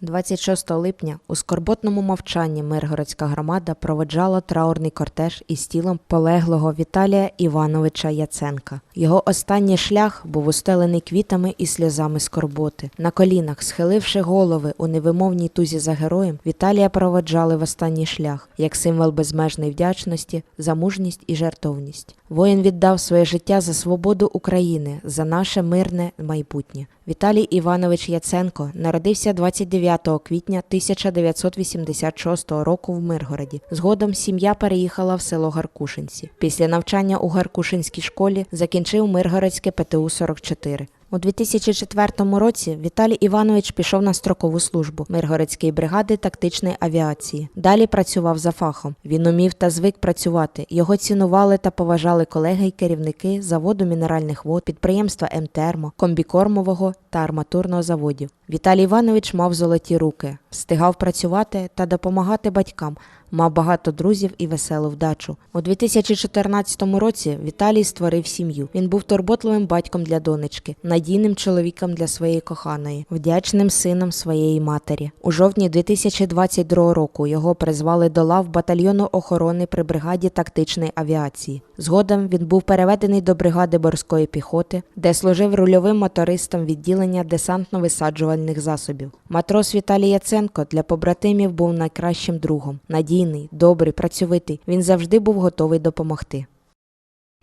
26 липня у скорботному мовчанні Миргородська громада проведжала траурний кортеж із тілом полеглого Віталія Івановича Яценка. Його останній шлях був устелений квітами і сльозами скорботи. На колінах, схиливши голови у невимовній тузі за героєм, Віталія проведжали в останній шлях як символ безмежної вдячності, за мужність і жертовність. Воїн віддав своє життя за свободу України, за наше мирне майбутнє. Віталій Іванович Яценко народився 29 квітня 1986 року в Миргороді. Згодом сім'я переїхала в село Гаркушинці. Після навчання у Гаркушинській школі закінчив Миргородське ПТУ 44. У 2004 році Віталій Іванович пішов на строкову службу Миргородської бригади тактичної авіації. Далі працював за фахом. Він умів та звик працювати. Його цінували та поважали колеги й керівники заводу мінеральних вод, підприємства МТермо, комбікормового та арматурного заводів. Віталій Іванович мав золоті руки, встигав працювати та допомагати батькам. Мав багато друзів і веселу вдачу. У 2014 році Віталій створив сім'ю. Він був турботливим батьком для донечки, надійним чоловіком для своєї коханої, вдячним сином своєї матері. У жовтні 2022 року його призвали до лав батальйону охорони при бригаді тактичної авіації. Згодом він був переведений до бригади морської піхоти, де служив рульовим мотористом відділення десантно-висаджувальних засобів. Матрос Віталій Яценко для побратимів був найкращим другом. Надійний, добрий, працьовитий. Він завжди був готовий допомогти.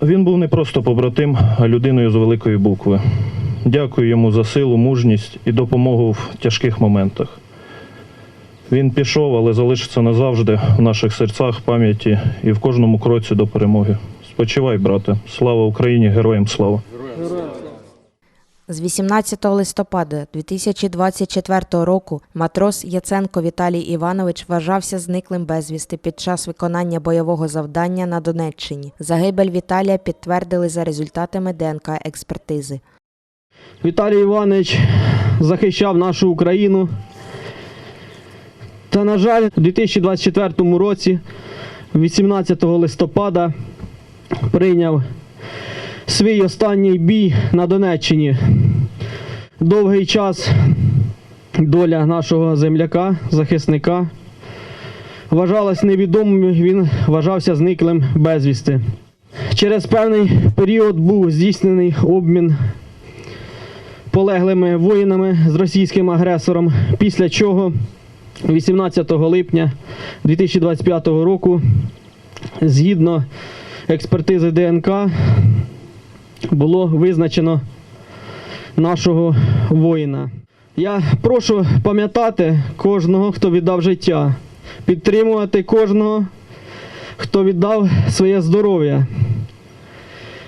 Він був не просто побратим, а людиною з великої букви. Дякую йому за силу, мужність і допомогу в тяжких моментах. Він пішов, але залишиться назавжди в наших серцях, пам'яті і в кожному кроці до перемоги. Спочивай, брате. Слава Україні, героям слава! З 18 листопада 2024 року матрос Яценко Віталій Іванович вважався зниклим безвісти під час виконання бойового завдання на Донеччині. Загибель Віталія підтвердили за результатами ДНК експертизи. Віталій Іванович захищав нашу Україну. Та, на жаль, у 2024 році, 18 листопада, прийняв свій останній бій на Донеччині. Довгий час доля нашого земляка, захисника, вважалась невідомою, він вважався зниклим безвісти. Через певний період був здійснений обмін полеглими воїнами з російським агресором, після чого 18 липня 2025 року, згідно експертизи ДНК, було визначено нашого воїна. Я прошу пам'ятати кожного, хто віддав життя, підтримувати кожного, хто віддав своє здоров'я,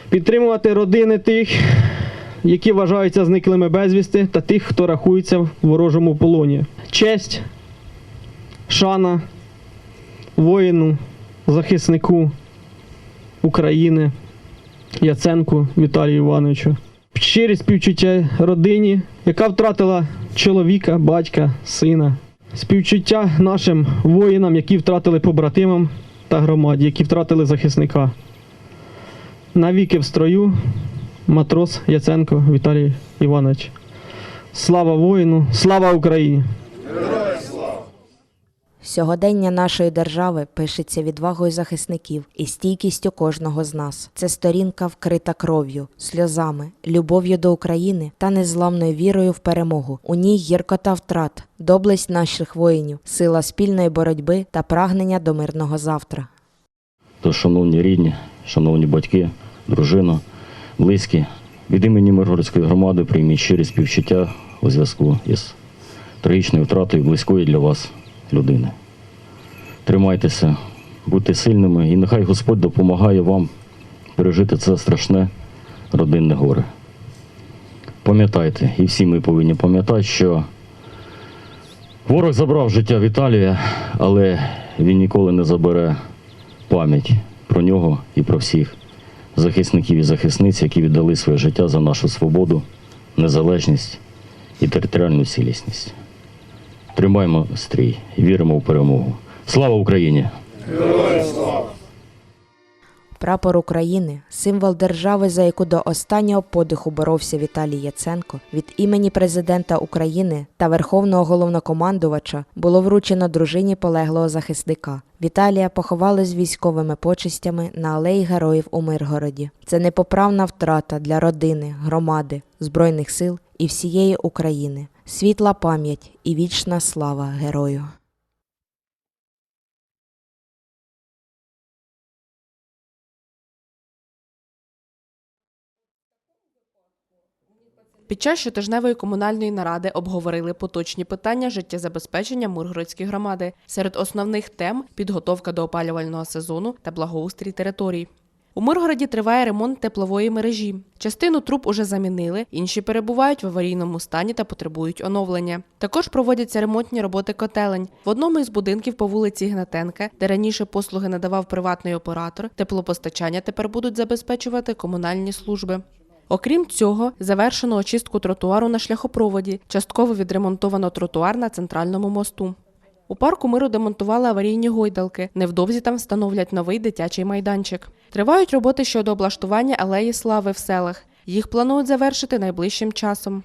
підтримувати родини тих, які вважаються зниклими безвісти, та тих, хто рахується в ворожому полоні. Честь, шана воїну, захиснику України Яценку Віталію Івановичу. Щирі співчуття родині, яка втратила чоловіка, батька, сина. Співчуття нашим воїнам, які втратили побратимам та громаді, які втратили захисника. Навіки в строю матрос Яценко Віталій Іванович. Слава воїну, слава Україні! Сьогодення нашої держави пишеться відвагою захисників і стійкістю кожного з нас. Це сторінка вкрита кров'ю, сльозами, любов'ю до України та незламною вірою в перемогу. У ній гіркота втрат, доблесть наших воїнів, сила спільної боротьби та прагнення до мирного завтра. То, шановні рідні, шановні батьки, дружина, близькі, від імені Миргородської громади прийміть щирі співчуття у зв'язку із трагічною втратою близької для вас людини. Тримайтеся, будьте сильними і нехай Господь допомагає вам пережити це страшне родинне горе. Пам'ятайте, і всі ми повинні пам'ятати, що ворог забрав життя Віталія, але він ніколи не забере пам'ять про нього і про всіх захисників і захисниць, які віддали своє життя за нашу свободу, незалежність і територіальну цілісність. Тримаємо стрій віримо в перемогу. Слава Україні! Героям слава! Прапор України символ держави, за яку до останнього подиху боровся Віталій Яценко. Від імені президента України та Верховного головнокомандувача було вручено дружині полеглого захисника. Віталія поховали з військовими почистями на алеї героїв у Миргороді. Це непоправна втрата для родини, громади, збройних сил і всієї України. Світла пам'ять і вічна слава герою. Під час щотижневої комунальної наради обговорили поточні питання життєзабезпечення Миргородської громади. Серед основних тем підготовка до опалювального сезону та благоустрій територій. У Миргороді триває ремонт теплової мережі. Частину труб уже замінили, інші перебувають в аварійному стані та потребують оновлення. Також проводяться ремонтні роботи котелень. В одному із будинків по вулиці Гнатенка, де раніше послуги надавав приватний оператор, теплопостачання тепер будуть забезпечувати комунальні служби. Окрім цього, завершено очистку тротуару на шляхопроводі, частково відремонтовано тротуар на центральному мосту. У парку миру демонтували аварійні гойдалки. Невдовзі там встановлять новий дитячий майданчик. Тривають роботи щодо облаштування алеї слави в селах. Їх планують завершити найближчим часом.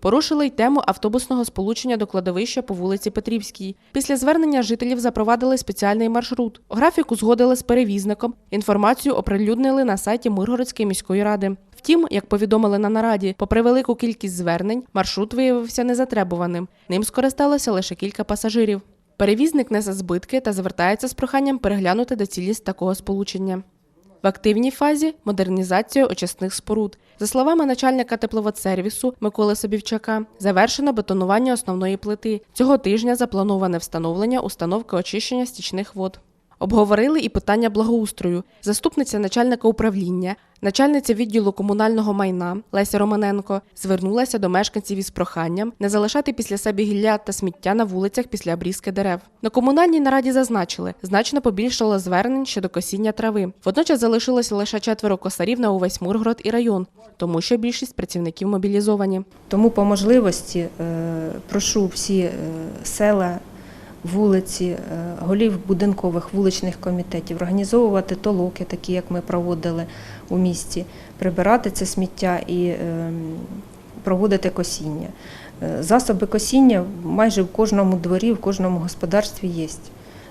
Порушили й тему автобусного сполучення до кладовища по вулиці Петрівській. Після звернення жителів запровадили спеціальний маршрут. Графік узгодили з перевізником. Інформацію оприлюднили на сайті Миргородської міської ради. Втім, як повідомили на нараді, попри велику кількість звернень, маршрут виявився незатребуваним. Ним скористалося лише кілька пасажирів. Перевізник несе збитки та звертається з проханням переглянути доцільність такого сполучення. В активній фазі модернізація очисних споруд. За словами начальника тепловодсервісу Миколи Собівчака, завершено бетонування основної плити. Цього тижня заплановане встановлення установки очищення стічних вод. Обговорили і питання благоустрою. Заступниця начальника управління, начальниця відділу комунального майна Леся Романенко звернулася до мешканців із проханням не залишати після себе гілля та сміття на вулицях після обрізки дерев. На комунальній нараді зазначили, значно побільшало звернень щодо косіння трави. Водночас залишилося лише четверо косарів на увесь Миргород і район, тому що більшість працівників мобілізовані. Тому по можливості е, прошу всі е, села, вулиці, е, голів будинкових вуличних комітетів організовувати толоки, такі як ми проводили у місті, прибирати це сміття і е, проводити косіння. Е, Засоби косіння майже в кожному дворі, в кожному господарстві є.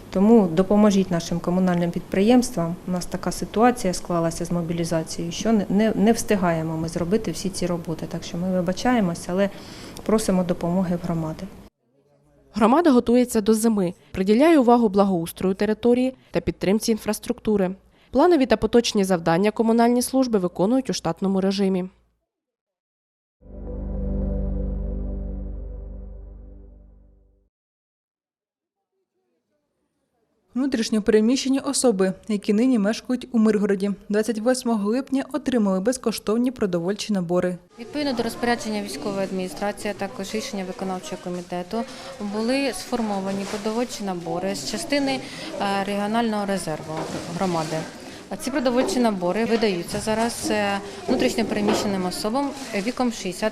Тому допоможіть нашим комунальним підприємствам. У нас така ситуація склалася з мобілізацією, що не, не встигаємо ми зробити всі ці роботи. Так що ми вибачаємося, але просимо допомоги в громади. Громада готується до зими, приділяє увагу благоустрою території та підтримці інфраструктури. Планові та поточні завдання комунальні служби виконують у штатному режимі. Внутрішньо переміщені особи, які нині мешкають у Миргороді, 28 липня отримали безкоштовні продовольчі набори. Відповідно до розпорядження військової адміністрації, а також рішення виконавчого комітету були сформовані продовольчі набори з частини е, регіонального резерву громади. Ці продовольчі набори видаються зараз е, внутрішньо переміщеним особам віком 60+.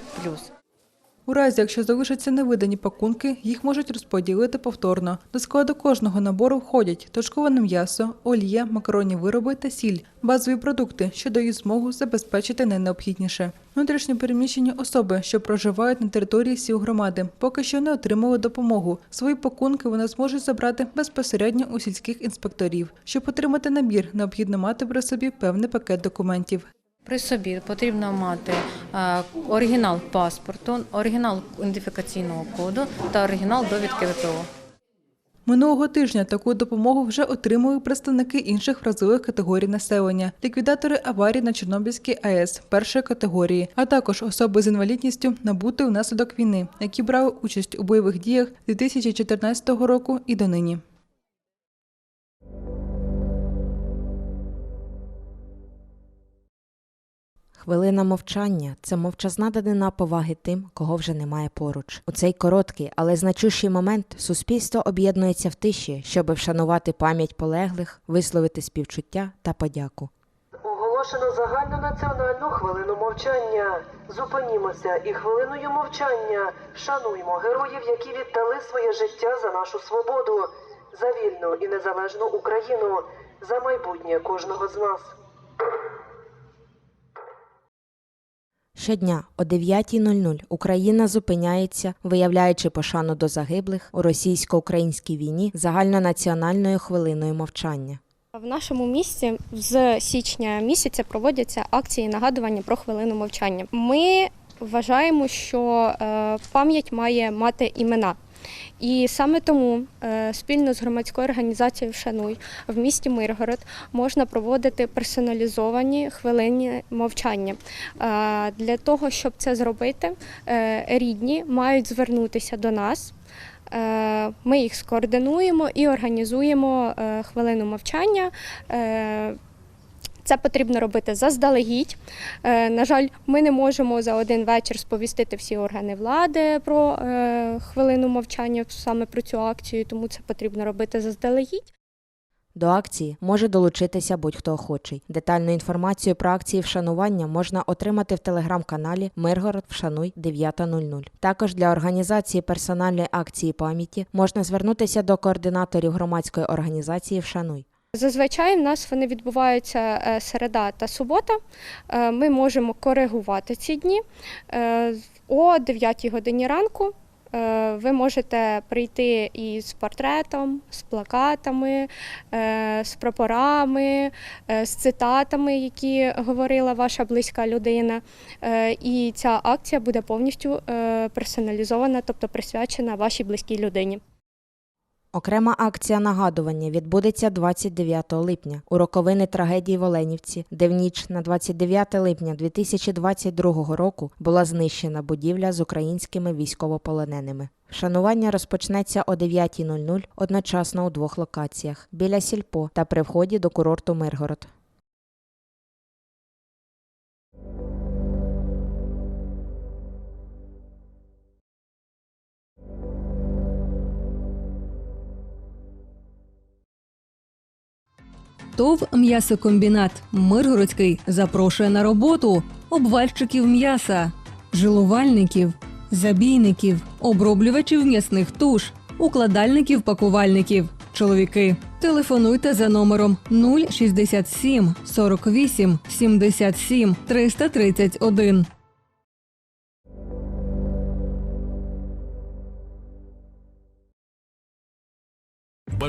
У разі, якщо залишаться невидані пакунки, їх можуть розподілити повторно. До складу кожного набору входять точковане м'ясо, олія, макаронні вироби та сіль, базові продукти, що дають змогу забезпечити найнеобхідніше. Внутрішньо переміщені особи, що проживають на території сіл громади, поки що не отримали допомогу. Свої пакунки вони зможуть забрати безпосередньо у сільських інспекторів. Щоб отримати набір, необхідно мати при собі певний пакет документів. При собі потрібно мати е, оригінал паспорту, оригінал ідентифікаційного коду та оригінал довідки ВПО. Минулого тижня таку допомогу вже отримали представники інших вразливих категорій населення, ліквідатори аварій на Чорнобильській АЕС першої категорії, а також особи з інвалідністю, набутої внаслідок війни, які брали участь у бойових діях з 2014 року і донині. Хвилина мовчання це мовчазна данина поваги тим, кого вже немає поруч. У цей короткий, але значущий момент суспільство об'єднується в тиші, щоб вшанувати пам'ять полеглих, висловити співчуття та подяку. Оголошено загальну національну хвилину мовчання. Зупинімося і хвилиною мовчання вшануймо героїв, які віддали своє життя за нашу свободу, за вільну і незалежну Україну, за майбутнє кожного з нас. Щодня о 9.00 Україна зупиняється, виявляючи пошану до загиблих у російсько-українській війні загальнонаціональною хвилиною мовчання. В нашому місті з січня місяця проводяться акції нагадування про хвилину мовчання. Ми вважаємо, що е, пам'ять має мати імена. І саме тому е, спільно з громадською організацією Вшануй в місті Миргород можна проводити персоналізовані хвилини мовчання. Е, Для того, щоб це зробити, е, рідні мають звернутися до нас. Ми їх скоординуємо і організуємо хвилину мовчання. Це потрібно робити заздалегідь. Е, На жаль, ми не можемо за один вечір сповістити всі органи влади про е, хвилину мовчання саме про цю акцію, тому це потрібно робити заздалегідь. До акції може долучитися будь-хто охочий. Детальну інформацію про акції вшанування можна отримати в телеграм-каналі Миргород Вшануй 9.00. Також для організації персональної акції пам'яті можна звернутися до координаторів громадської організації Вшануй. Зазвичай в нас вони відбуваються е, середа та субота. Е, Ми можемо коригувати ці дні Е, о 9 годині ранку. Ви можете прийти із портретом, з плакатами, з прапорами, з цитатами, які говорила ваша близька людина. І ця акція буде повністю персоналізована, тобто присвячена вашій близькій людині. Окрема акція нагадування відбудеться 29 липня у роковини трагедії в Оленівці, де в ніч на 29 липня 2022 року була знищена будівля з українськими військовополоненими. Вшанування розпочнеться о 9.00 одночасно у двох локаціях біля сільпо та при вході до курорту Миргород. ТОВ «М'ясокомбінат» Миргородський запрошує на роботу обвальщиків м'яса, жилувальників, забійників, оброблювачів м'ясних туш, укладальників пакувальників. Чоловіки, телефонуйте за номером 067 48 77 331.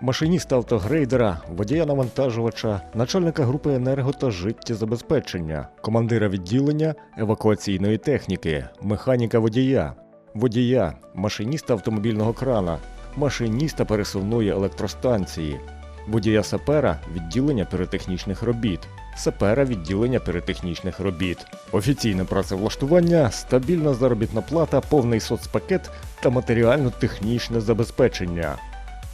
машиніста автогрейдера, водія навантажувача, начальника групи енерго та життєзабезпечення, командира відділення евакуаційної техніки, механіка водія, водія, машиніста автомобільного крана, машиніста пересувної електростанції, водія сапера відділення піротехнічних робіт, сапера відділення піротехнічних робіт, офіційне працевлаштування, стабільна заробітна плата, повний соцпакет та матеріально-технічне забезпечення.